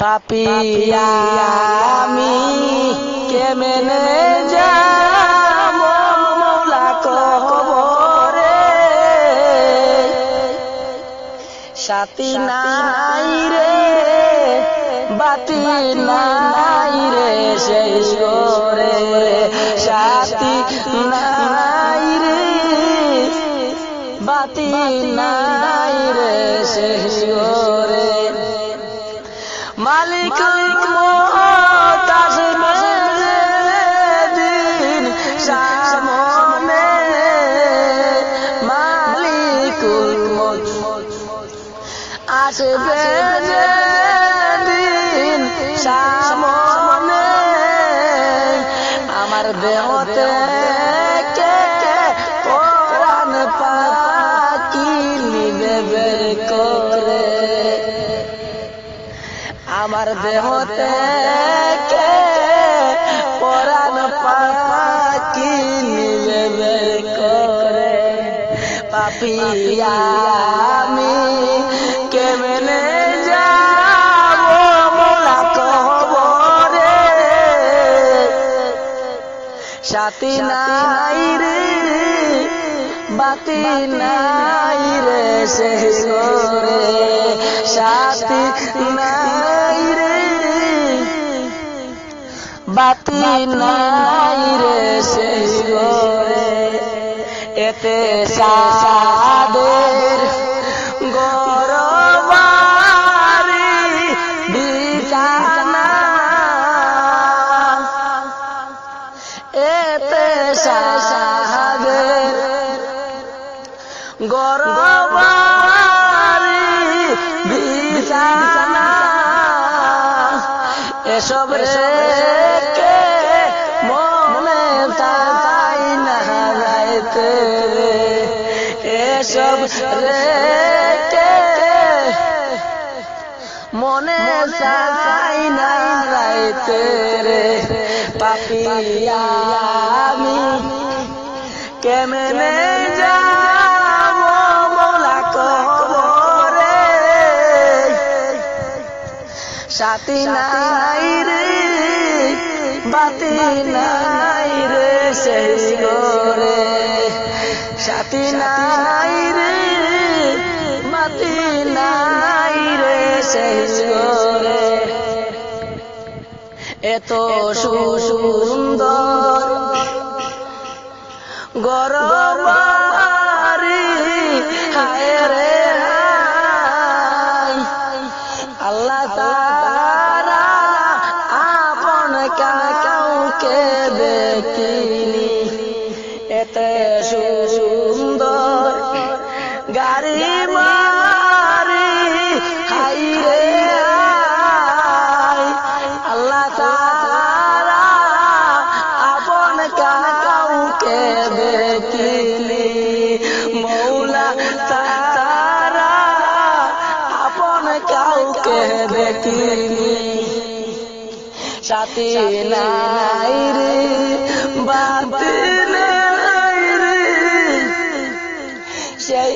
পাপিয়া আমি কেমনে যাব মৌলা কবরে? সাথী নাই রে বাতি নাই রে শেষ করে সাথী নাই রে বাতি নাই রে শেষ করে মালিক মহতাজ দিন সামনে মালিকুল মত আসবে দিন সামনে আমার দেহতে কে কে কোরআন পাকি নিবে করে। আমার দেহতে কে পাকি নিবে বের করে? আমি কেমনে যাব সাথী নাই রে, বাতি নাই রে করে। সাথী নাই বাতি নাই রে শেষ করে এতে সাদের গরবারি এতে সাদের গরবারি বিছানা এসব রেখে এসব রেখে মনে চাই না যাইতে রে। পাপিয়া আমি কেমনে মোলা সাথী নাই রে, বাতি নাই নাই রে শেষ করে এত সুন্দর গরবারি হায় আল্লাহ আপন কাউকে দেখিনি। এতে সুন্দর গাড়ি মারি সাথে নাই রে বাদ নাই রে। সেই